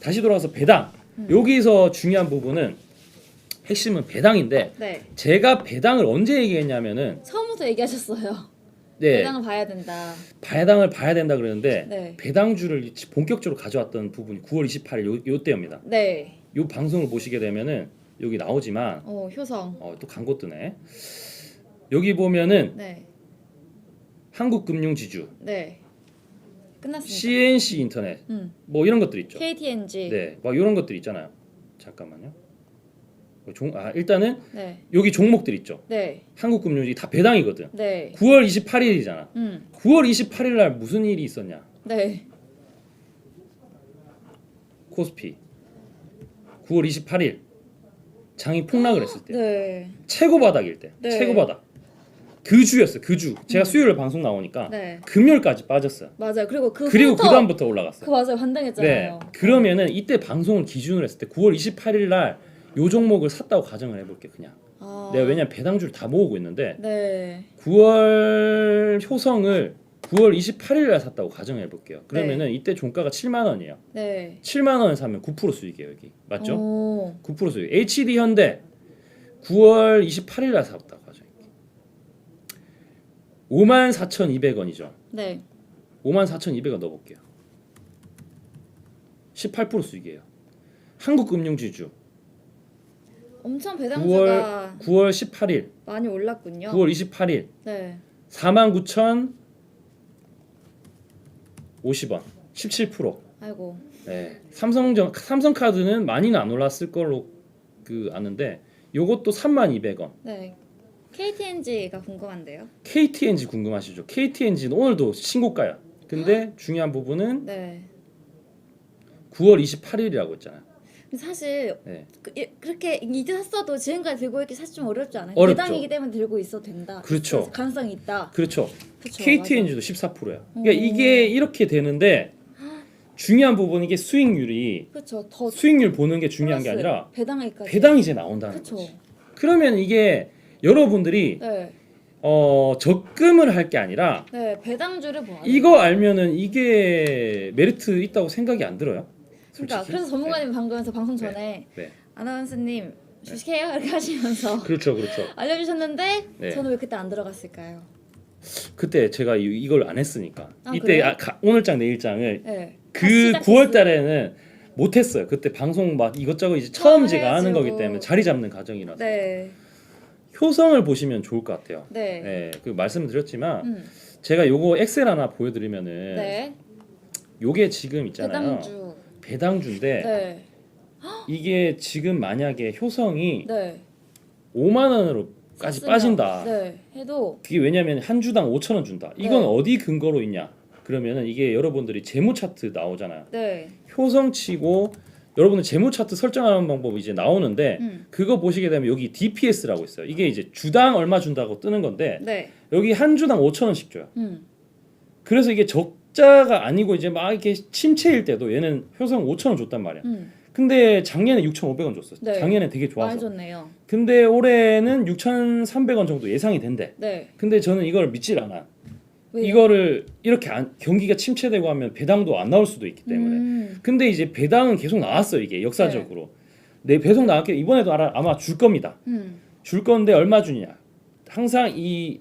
다시 돌아와서 배당. 음. 여기서 중요한 부분은 핵심은 배당인데 네. 제가 배당을 언제 얘기했냐면은 처음부터 얘기하셨어요. 네 배당을 봐야 된다. 배당을 봐야 된다 그러는데 네. 배당주를 본격적으로 가져왔던 부분이 9월 28일 요, 요 때입니다. 네. 요 방송을 보시게 되면은 여기 나오지만 어 효성. 어, 또 광고 뜨네. 여기 보면은 네. 한국금융지주, 네. 끝났습니다. CNC 인터넷 음. 뭐 이런 것들 있죠. KTNG. 네, 막 이런 것들 있잖아요. 잠깐만요. 어, 종, 아 일단은 네. 여기 종목들 있죠. 네. 한국금융지 다 배당이거든. 네. 9월 28일이잖아. 음. 9월 28일 날 무슨 일이 있었냐? 네. 코스피 9월 28일 장이 폭락을 했을 때 네. 최고 바닥일 때 네. 최고 바닥 그 주였어요. 그 주. 제가 수요일 방송 나오니까 네. 금요일까지 빠졌어요. 맞아요. 그리고 그 그리고 후부터 그 다음부터 올라갔어요. 그 맞아요. 네. 환등했잖아요. 그러면은 이때 방송을 기준으로 했을 때 9월 28일 날 요 종목을 샀다고 가정을 해볼게 그냥. 아. 내가 왜냐면 배당주를 다 모으고 있는데 네. 9월 효성을 9월 28일 날 샀다고 가정해 볼게요. 그러면은 이때 종가가 7만 원이에요. 네. 7만 원에 사면 9% 수익이에요, 여기. 맞죠? 오. 9% 수익. HD 현대 9월 28일 날 샀다고 하죠. 54,200원이죠. 네. 54,200원 넣어 볼게요. 18% 수익이에요. 한국금융지주 엄청 9월 배당주가 9월 18일, 많이 올랐군요. 9월 28일 네. 49,050원. 17%. 아이고. 네. 삼성전 삼성카드는 많이는 안 올랐을 걸로 그 아는데 요것도 32,200원. 네. KTNG가 궁금한데요. KTNG 궁금하시죠? KTNG는 오늘도 신고가야. 근데 중요한 부분은 네. 9월 28일이라고 했잖아요. 근데 사실 네. 그, 예, 그렇게 이제 샀어도 지금까지 들고 있기 사실 좀 어렵지 않아요? 어렵죠. 배당이기 때문에 들고 있어도 된다. 그렇죠. 그래서 가능성이 있다. 그렇죠. 그렇죠. KTNG도 14%야. 그러니까 오. 이게 이렇게 되는데 중요한 부분이 이게 수익률이 그렇죠. 더 수익률 보는 게 중요한 게 플러스 아니라 배당액까지. 배당이 이제 나온다는 그렇죠. 거지. 그러면 이게 여러분들이 네. 어, 적금을 할 게 아니라 네, 배당주를 돼요. 이거 알면은 이게 메리트 있다고 생각이 안 들어요. 그러니까 솔직히. 그래서 전문가님 방금에서 방송 전에 네. 아나운서님 주식해요 이렇게 하시면서 그렇죠, 그렇죠. 알려주셨는데 네. 저는 왜 그때 안 들어갔을까요? 그때 제가 이- 이걸 안 했으니까 아, 이때 그래요? 아, 가- 오늘장 내일장을 네. 그다 9월 달에는 못 했어요. 그때 방송 막 이것저것 이제 처음 처음 제가 하는 해가지고. 거기 때문에 자리 잡는 과정이라서 네. 효성을 보시면 좋을 것 같아요. 네. 네, 그 말씀드렸지만 음. 제가 요거 엑셀 하나 보여드리면은 네. 요게 지금 있잖아요. 배당주. 배당주인데 네. 이게 지금 만약에 효성이 네. 5만 원으로까지 빠진다. 네. 해도 그게 왜냐면 한 주당 5천 원 준다. 이건 네. 어디 근거로 있냐? 그러면은 이게 여러분들이 재무 차트 나오잖아요. 네. 효성치고 여러분들 재무 차트 설정하는 방법 이제 나오는데 음. 그거 보시게 되면 여기 DPS라고 있어요. 이게 이제 주당 얼마 준다고 뜨는 건데 네. 여기 한 주당 5천 원씩 줘요. 음. 그래서 이게 적자가 아니고 이제 막 이렇게 침체일 때도 얘는 효성 5천 원 줬단 말이야. 음. 근데 작년에 6,500원 줬어. 네. 작년에 되게 많이 좋아서. 좋네요. 근데 올해는 6,300원 정도 예상이 된대. 네. 근데 저는 이걸 믿질 않아. 왜요? 이거를 이렇게 안, 경기가 침체되고 하면 배당도 안 나올 수도 있기 때문에. 음. 근데 이제 배당은 계속 나왔어 이게 역사적으로. 내 배송 나왔기 이번에도 알아, 아마 줄 겁니다. 음. 줄 건데 얼마 주냐? 항상 이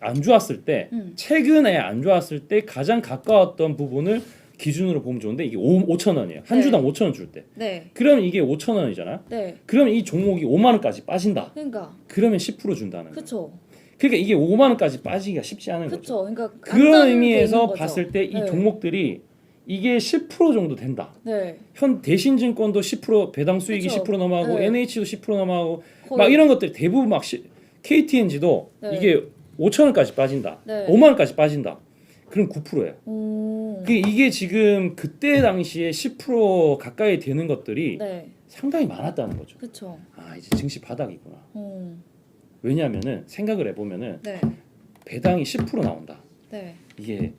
안 좋았을 때 음. 최근에 안 좋았을 때 가장 가까웠던 부분을 기준으로 보면 좋은데 이게 5, 5천 원이에요. 한 네. 주당 5천 원 줄 때. 네. 그럼 이게 5천 원이잖아. 네. 그럼 이 종목이 5만 원까지 빠진다. 그러니까 그러면 10% 준다는. 그쵸. 그러니까 이게 5만 원까지 빠지기가 쉽지 않은 거죠. 그쵸. 그러니까 그런 의미에서 거죠. 봤을 때 이 네. 종목들이 이게 10% 정도 된다. 네. 현 대신증권도 10% 배당 수익이 그쵸. 10% 넘어가고 네. NH도 10% 넘어가고 거의- 막 이런 것들 대부분 막 시, KTNG도 네. 이게 5천 원까지 빠진다. 네. 5만 원까지 빠진다. 그럼 9%예요. 오. 그 이게 지금 그때 당시에 10% 가까이 되는 것들이 네. 상당히 많았다는 거죠. 그쵸. 아 이제 증시 바닥이구나. 음. 왜냐하면은 생각을 해보면은 네. 배당이 10% 나온다. 네. 이게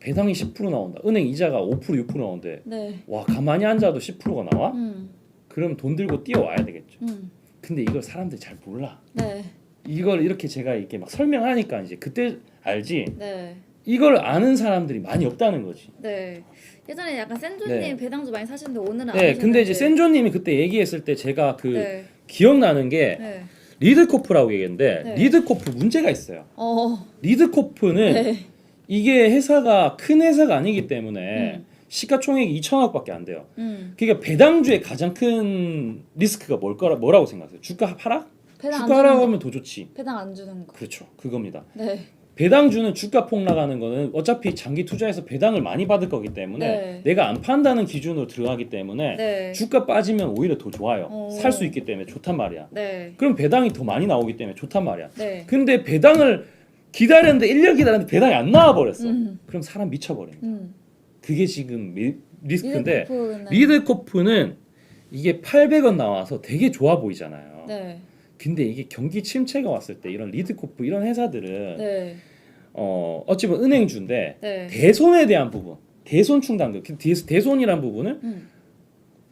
배당이 10% 나온다. 은행 이자가 5% 6% 나오는데 네. 와 가만히 앉아도 10%가 나와? 음. 그럼 돈 들고 뛰어와야 되겠죠. 음. 근데 이걸 사람들이 잘 몰라. 네. 이걸 이렇게 제가 이렇게 막 설명하니까 이제 그때 알지. 네. 이걸 아는 사람들이 많이 없다는 거지. 네. 예전에 약간 센조님 네. 배당주 많이 사시는데 오늘은 안 네, 근데 이제. 센조님이 그때 얘기했을 때 제가 그 네. 기억나는 게 네. 리드코프라고 얘기했는데 네. 리드코프 문제가 있어요. 어. 리드코프는 네. 이게 회사가 큰 회사가 아니기 때문에 음. 시가총액이 2천억밖에 안 돼요. 음. 그러니까 배당주의 가장 큰 리스크가 뭘 거라 뭐라고 생각하세요? 주가 하락? 배당 안 주가 주는 거. 하락하면 더 좋지. 배당 안 주는 거. 그렇죠. 그겁니다. 네. 배당 주는 주가 폭락하는 거는 어차피 장기 투자해서 배당을 많이 받을 거기 때문에 네. 내가 안 판다는 기준으로 들어가기 때문에 네. 주가 빠지면 오히려 더 좋아요. 어. 살수 있기 때문에 좋단 말이야. 네. 그럼 배당이 더 많이 나오기 때문에 좋단 말이야. 네. 근데 배당을 기다렸는데 1년 기다렸는데 배당이 안 나와 버렸어. 음. 그럼 사람 미쳐버려. 음. 그게 지금 미- 리스크인데 리드코프는 리드코프는 이게 800원 나와서 되게 좋아 보이잖아요. 네. 근데 이게 경기 침체가 왔을 때 이런 리드코프 이런 회사들은 네. 어 어찌 보면 은행주인데 네. 대손에 대한 부분, 대손 충당금, 그 대- 대손이란 부분은 음.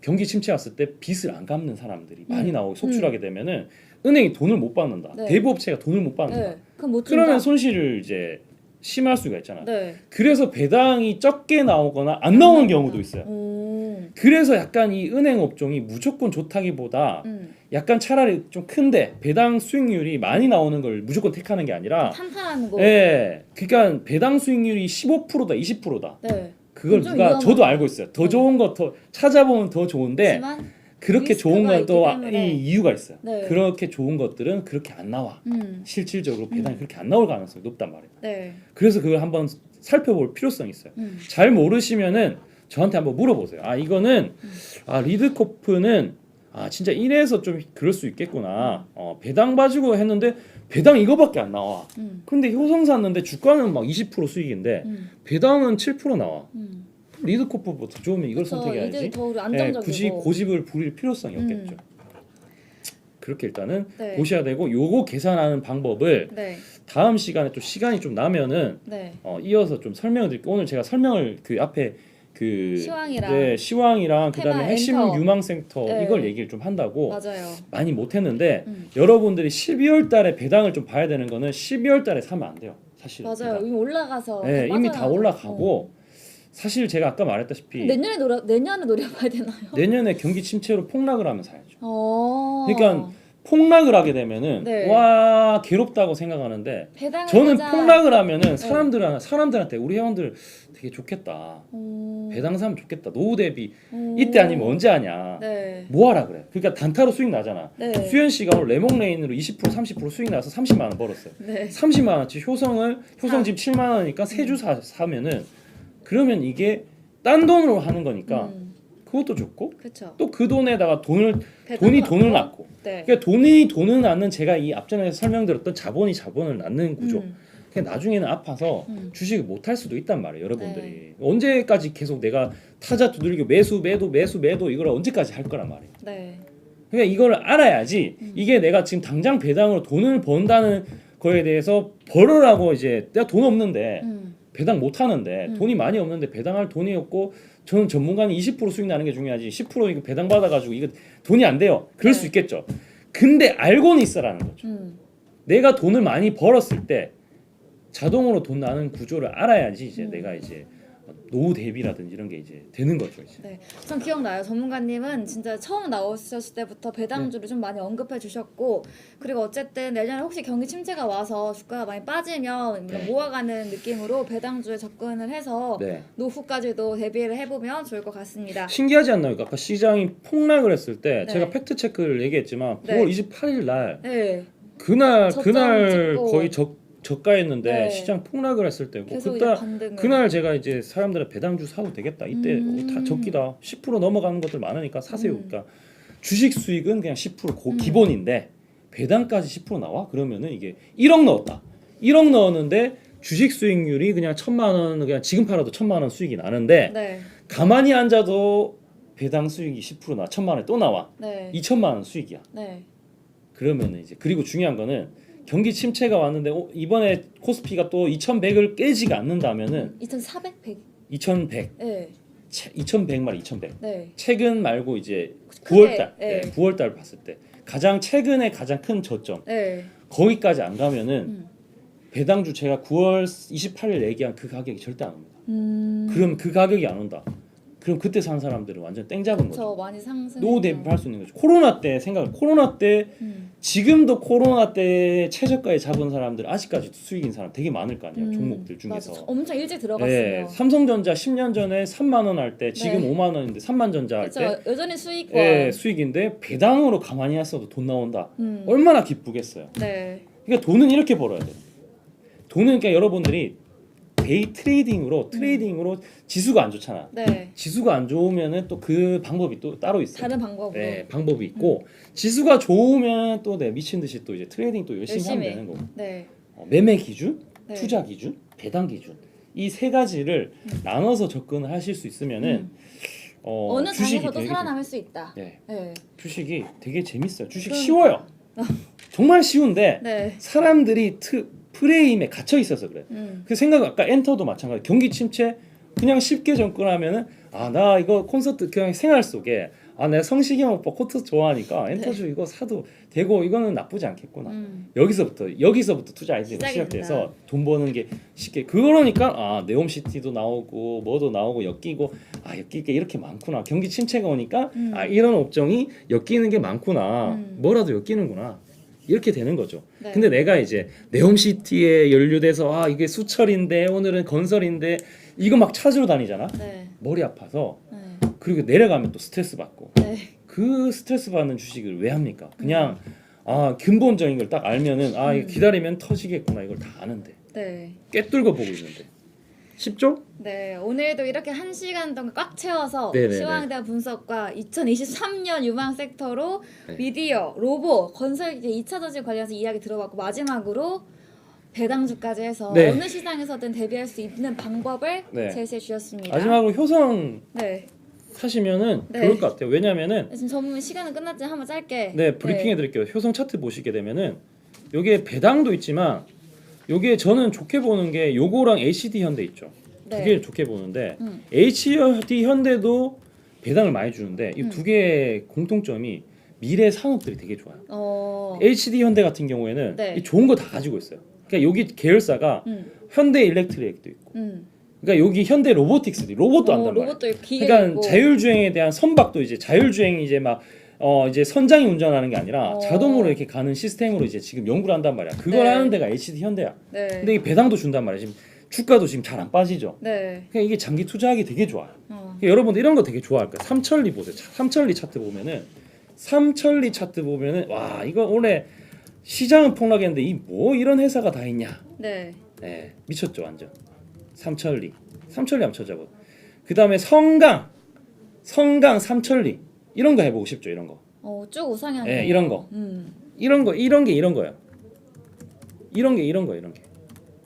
경기 침체 왔을 때 빚을 안 갚는 사람들이 많이 음. 나오고 속출하게 되면은 은행이 돈을 못 받는다. 네. 대부업체가 돈을 못 받는다. 네. 그럼 못 준다. 그러면 손실을 이제 심할 수가 있잖아. 네. 그래서 배당이 적게 나오거나 안 나오는 경우도 있어요. 오. 그래서 약간 이 은행 업종이 무조건 좋다기보다 음. 약간 차라리 좀 큰데 배당 수익률이 많이 나오는 걸 무조건 택하는 게 아니라 탄탄한 거. 예. 그러니까 배당 수익률이 15%다, 20%다. 네. 그걸 좀 누가 저도 알고 있어요. 더 어. 좋은 거 더 찾아보면 더 좋은데 하지만 그렇게 좋은 리스크가 건또 있기 때문에. 이유가 있어요. 네. 그렇게 좋은 것들은 그렇게 안 나와. 음. 실질적으로 배당이 그렇게 안 나올 가능성이 높단 말이에요. 네. 그래서 그걸 한번 살펴볼 필요성이 있어요. 음. 잘 모르시면은 저한테 한번 물어보세요. 아 이거는 음. 아 리드코프는 아 진짜 이래서 좀 그럴 수 있겠구나. 어 배당 봐주고 했는데 배당 이거밖에 안 나와. 음. 근데 효성 샀는데 주가는 막 20% 수익인데 음. 배당은 7% 나와. 음. 리드코프보다 더 좋으면 이걸 그래서 선택해야지. 이제 더 우리 예, 안정적이고. 굳이 고집을 부릴 필요성이 없겠죠. 음. 그렇게 일단은 네. 보셔야 되고 요거 계산하는 방법을 네. 다음 시간에 또 시간이 좀 나면은 네. 어, 이어서 좀 설명을 드릴게요. 오늘 제가 설명을 그 앞에 그 시황이랑 네, 시황이랑 그다음에 핵심 엔터. 유망 센터 네. 이걸 얘기를 좀 한다고 맞아요. 많이 못 했는데 음. 여러분들이 12월 달에 배당을 좀 봐야 되는 거는 12월 달에 사면 안 돼요. 사실. 맞아요. 이미 올라가서 네, 다 이미. 다 올라가고 사실 제가 아까 어. 말했다시피 내년에 노려 내년에 노려봐야 되나요? 내년에 경기 침체로 폭락을 하면 사야죠. 어. 그러니까 폭락을 하게 되면은 네. 와 괴롭다고 생각하는데 배당을 저는 하자. 폭락을 하면은 사람들 사람들한테 우리 회원들 되게 좋겠다. 오. 배당 사면 좋겠다. 노후 대비 오. 이때 아니면 언제 하냐. 네. 뭐 하라 그래. 그러니까 단타로 수익 나잖아. 네. 수현 씨가 오늘 레몬레인으로 20% 30% 수익 나서 30만 원 벌었어요. 네. 30만 원치 효성을 효성 집 7만 원이니까 세 주 사면은 그러면 이게 딴 돈으로 하는 거니까 음. 그것도 좋고. 또 그 돈에다가 돈을 돈이 돈을 낳고 네. 그러니까 돈이 돈을 낳는 제가 이 앞전에 설명드렸던 자본이 자본을 낳는 구조. 음. 그냥 나중에는 아파서 음. 주식을 못 할 수도 있단 말이에요, 여러분들이. 언제까지 계속 내가 타자 두들기고 매수 매도 매수 매도 이걸 언제까지 할 거란 말이에요. 네. 그러니까 이걸 알아야지 음. 이게 내가 지금 당장 배당으로 돈을 번다는 거에 대해서 벌으라고 이제 내가 돈 없는데 음. 배당 못 하는데 음. 돈이 많이 없는데 배당할 돈이 없고 저는 전문가는 20% 수익 나는 게 중요하지 10% 이거 배당 받아가지고 이거 돈이 안 돼요. 그럴 네. 수 있겠죠. 근데 알고는 있어라는 거죠. 음. 내가 돈을 많이 벌었을 때 자동으로 돈 나는 구조를 알아야지 이제 음. 내가 이제 노후 대비라든지 이런 게 이제 되는 거죠 이제. 네, 전 기억나요. 전문가님은 진짜 처음 나오셨을 때부터 배당주를 좀 많이 언급해 주셨고, 그리고 어쨌든 내년에 혹시 경기 침체가 와서 주가가 많이 빠지면 네. 모아가는 느낌으로 배당주에 접근을 해서 네. 노후까지도 대비를 해보면 좋을 것 같습니다. 신기하지 않나요? 아까 시장이 폭락을 했을 때 네. 제가 팩트 체크를 얘기했지만 네. 9월 28일 날 네, 그날 저점 그날 찍고. 거의 저 저가였는데 네. 시장 폭락을 했을 때고 계속 이제 그때 반등을. 그날 제가 이제 사람들의 배당주 사도 되겠다. 이때 음. 어, 다 적기다. 10% 넘어가는 것들 많으니까 사세요. 음. 그러니까 주식 수익은 그냥 10% 고, 음. 기본인데 배당까지 10% 나와? 그러면은 이게 1억 넣었다. 1억 넣었는데 주식 수익률이 그냥 천만 원 그냥 지금 팔아도 천만 원 수익이 나는데 네, 가만히 앉아도 배당 수익이 10% 나. 천만 원에 또 나와. 네, 2천만 원 수익이야. 네, 그러면은 이제 그리고 중요한 거는 경기 침체가 왔는데 어, 이번에 코스피가 또 2,100을 깨지가 않는다면은 2,400, 100. 2,100, 네, 2,100 말이 2,100. 네, 최근 말고 이제 크게, 9월 달, 네. 네. 9월 달 봤을 때 가장 최근에 가장 큰 저점 네. 거기까지 안 가면은 음. 배당주 제가 9월 28일 얘기한 그 가격이 절대 안 옵니다. 음. 그럼 그 가격이 안 온다. 그럼 그때 산 사람들은 완전 땡 잡은 거죠. 저 많이 상승. 노 대비할 수 있는 거죠. 코로나 때 생각, 코로나 때 음. 지금도 코로나 때 최저가에 잡은 사람들 아직까지도 수익인 사람 되게 많을 거 아니에요. 음, 종목들 맞아. 중에서. 엄청 일찍 네, 들어갔어요. 삼성전자 10년 전에 3만 원 할 때 지금 네. 5만 원인데 3만 전자 할 때. 여전히 수익과. 예, 수익인데 배당으로 가만히 했어도 돈 나온다. 음. 얼마나 기쁘겠어요. 네. 그러니까 돈은 이렇게 벌어야 돼요. 돈은 그러니까 여러분들이 데이 트레이딩으로 트레이딩으로 지수가 안 좋잖아. 네. 지수가 안 좋으면은 또 그 방법이 또 따로 있어요. 다른 방법으로. 네, 방법이 있고 지수가 좋으면 또내 미친 듯이 또 이제 트레이딩 또 열심히, 하면 열심히. 되는 거고. 네. 어, 매매 기준, 네. 투자 기준, 배당 기준 이 세 가지를 음. 나눠서 접근을 하실 수 있으면은 음. 어, 어느 주식이 장에서도 살아남을 수 있다. 재- 네, 네. 주식이 되게 재밌어요. 주식 그러니까. 쉬워요. 정말 쉬운데 네. 사람들이 트, 프레임에 갇혀 있어서 그래. 음. 그 생각 아까 엔터도 마찬가지. 경기 침체 그냥 쉽게 접근하면은 아 나 이거 콘서트 그냥 생활 속에 아 내가 성시경 오빠 콘서트 좋아하니까 엔터주 이거 사도 되고 이거는 나쁘지 않겠구나. 네. 음. 여기서부터 여기서부터 투자 아이디어가 시작이 시작돼서. 돈 버는 게 쉽게 그러니까 아 네옴시티도 나오고 뭐도 나오고 엮이고 아 엮일 게 이렇게 많구나 경기 침체가 오니까 음. 아 이런 업종이 엮이는 게 많구나 음. 뭐라도 엮이는구나 이렇게 되는 거죠. 네. 근데 내가 이제 네옴시티에 연루돼서 아 이게 수철인데 오늘은 건설인데 이거 막 찾으러 다니잖아. 네. 머리 아파서 네. 그리고 내려가면 또 스트레스 받고 네. 그 스트레스 받는 주식을 왜 합니까? 그냥 아 근본적인 걸 딱 알면은 아 이거 음. 기다리면 터지겠구나 이걸 다 아는데 네. 꿰뚫고 보고 있는데 쉽죠? 네, 오늘도 이렇게 한 시간 동안 꽉 채워서 네네네. 시황대한 분석과 2023년 유망 섹터로 네. 미디어, 로보, 건설 이제 2차 전지 관련해서 이야기 들어봤고 마지막으로 배당주까지 해서 네. 어느 시장에서든 대비할 수 있는 방법을 네. 제시해 주셨습니다. 마지막으로 효성 네. 하시면은 네. 좋을 것 같아요. 왜냐면은 지금 전문 시간은 끝났지 한번 짧게. 네 브리핑 해 드릴게요. 효성 차트 보시게 되면은 요게 배당도 있지만 요게 저는 좋게 보는 게 요거랑 HD 현대 있죠. 네. 두 개를 좋게 보는데 음. HD 현대도 배당을 많이 주는데 이 음. 두 개의 공통점이 미래 산업들이 되게 좋아요. 어. HD 현대 같은 경우에는 네. 이 좋은 거 다 가지고 있어요. 그러니까 여기 계열사가 음. 현대 일렉트릭도 있고, 음. 그러니까 여기 현대 로보틱스도 있고, 로봇도 어, 한단 기계 그러니까 있고. 자율주행에 대한 선박도 이제 자율주행이 이제 막 어 이제 선장이 운전하는 게 아니라 어. 자동으로 이렇게 가는 시스템으로 이제 지금 연구를 한단 말이야. 그걸 네. 하는 데가 HD 현대야. 네. 근데 이 배당도 준단 말이야. 지금 주가도 지금 잘 안 빠지죠. 네. 그러니까 이게 장기 투자하기 되게 좋아요. 어. 그러니까 여러분들 이런 거 되게 좋아할 거예요. 삼천리 보세요. 차- 삼천리 차트 보면은 삼천리 차트 보면은 와 이거 올해 시장은 폭락했는데 이 뭐 이런 회사가 다 있냐? 네. 네, 미쳤죠 완전. 삼천리, 삼천리 한번 찾아보. 그 다음에 성강, 성강 삼천리 이런 거 해보고 싶죠 이런 거. 어, 쭉 우상향. 네, 이런 거, 음. 이런 거, 이런 게 이런 거예요. 이런 게 이런 거 이런 게,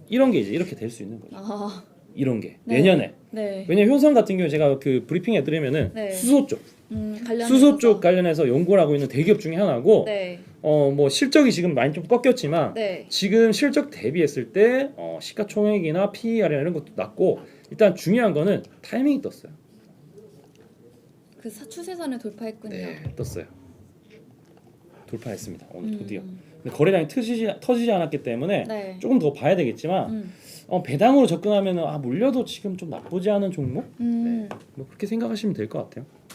이런 게 이제 이렇게 될 수 있는 거죠. 아. 이런 게 네. 내년에. 네. 왜냐면 효성 같은 경우 제가 그 브리핑 해드리면은 네. 수소 쪽, 음, 관련 수소 쪽 관련해서 연구를 하고 있는 대기업 중에 하나고, 네. 어 뭐 실적이 지금 많이 좀 꺾였지만 네. 지금 실적 대비했을 때 어, 시가총액이나 PER이나 이런 것도 낮고 일단 중요한 거는 타이밍이 떴어요. 그 사- 추세선을 돌파했군요. 네, 떴어요. 돌파했습니다. 오늘 음. 드디어. 근데 거래량이 터지지, 터지지 않았기 때문에 네. 조금 더 봐야 되겠지만 음. 어, 배당으로 접근하면 아 물려도 지금 좀 나쁘지 않은 종목 음. 뭐 그렇게 생각하시면 될 것 같아요.